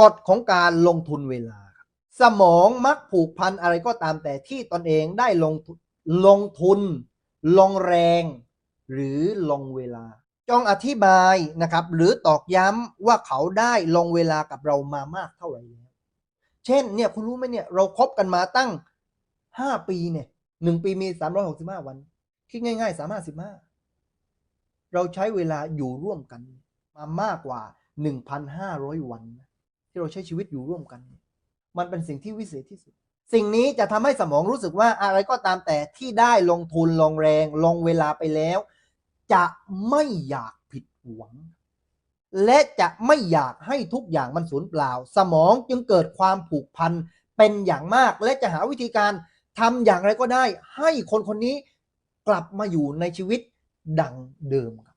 กฎของการลงทุนเวลา สมองมักผูกพันอะไรก็ตามแต่ที่ตนเองได้ลงลงทุน ลงแรง หรือลงเวลา จองอธิบายนะครับ หรือตอกย้ำว่าเขาได้ลงเวลากับเรามามากเท่าไหร่แล้วเช่นเนี่ยคุณรู้ไหมเนี่ยเราคบกันมาตั้ง 5 ปีเนี่ยหนึ่งปีมี 365 วัน คิดง่ายๆ 355 เราใช้เวลาอยู่ร่วมกันมามากกว่า 1,500 วันนะ ที่เราใช้ชีวิตอยู่ร่วมกัน มันเป็นสิ่งที่วิเศษที่สุด สิ่งนี้จะทำให้สมองรู้สึกว่าอะไรก็ตามแต่ที่ได้ลงทุนลงแรง ลงเวลาไปแล้ว จะไม่อยากผิดหวัง และจะไม่อยากให้ทุกอย่างมันสูญเปล่า สมองจึงเกิดความผูกพันเป็นอย่างมากและจะหาวิธีการทำอย่างไรก็ได้ ให้คนคนนี้กลับมาอยู่ในชีวิตดังเดิมครับ